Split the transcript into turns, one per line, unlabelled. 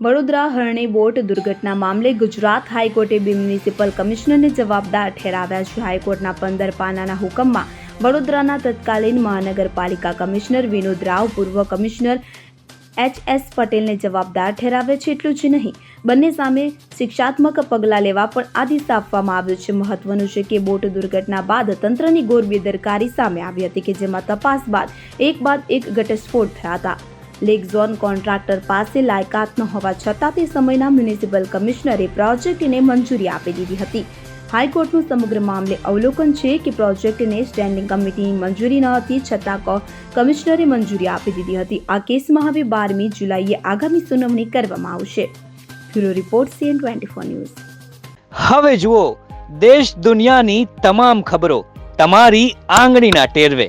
વડોદરા હરણી boat દુર્ઘટના મામલે ગુજરાત હાઈકોર્ટે બે મ્યુનિસિપલ કમિશનરને જવાબદાર ઠેરાવ્યા છે. હાઈકોર્ટના પંદર પાનાના હુકમમાં વડોદરાના તત્કાલીન મહાનગરપાલિકા કમિશનર વિનોદ રાવ, પૂર્વ કમિશનર એચ એસ પટેલને જવાબદાર ઠેરાવે છે એટલું જ નહીં. બંને સામે શિક્ષાત્મક પગલાં લેવા પણ આદેશ આપવામાં આવ્યો છે. મહત્વનું છે કે બોટ દુર્ઘટના બાદ તંત્રની ગોર બેદરકારી સામે આવી હતી કે જેમાં તપાસ બાદ એક બાદ એક ઘટસ્ફોટ થયા હતા. લેક ઝોન કોન્ટ્રાક્ટર પાસે લાયકાત ન હોવા છતાં તે સમયના મ્યુનિસિપલ કમિશનરે પ્રોજેક્ટને મંજૂરી આપી દીધી હતી. હાઈકોર્ટનું સમગ્ર મામલે અવલોકન છે કે પ્રોજેક્ટને સ્ટેન્ડિંગ કમિટીની મંજૂરી ન હતી છતાં કમિશનરે મંજૂરી આપી દીધી હતી. આ કેસમાં હવે બારમી જુલાઈએ આગામી સુનાવણી કરવામાં આવશે. Bureau report CN twenty four news.
હવે જુઓ, દેશ દુનિયાની તમામ ખબરો, તમારી આંગળીના ટેરવે.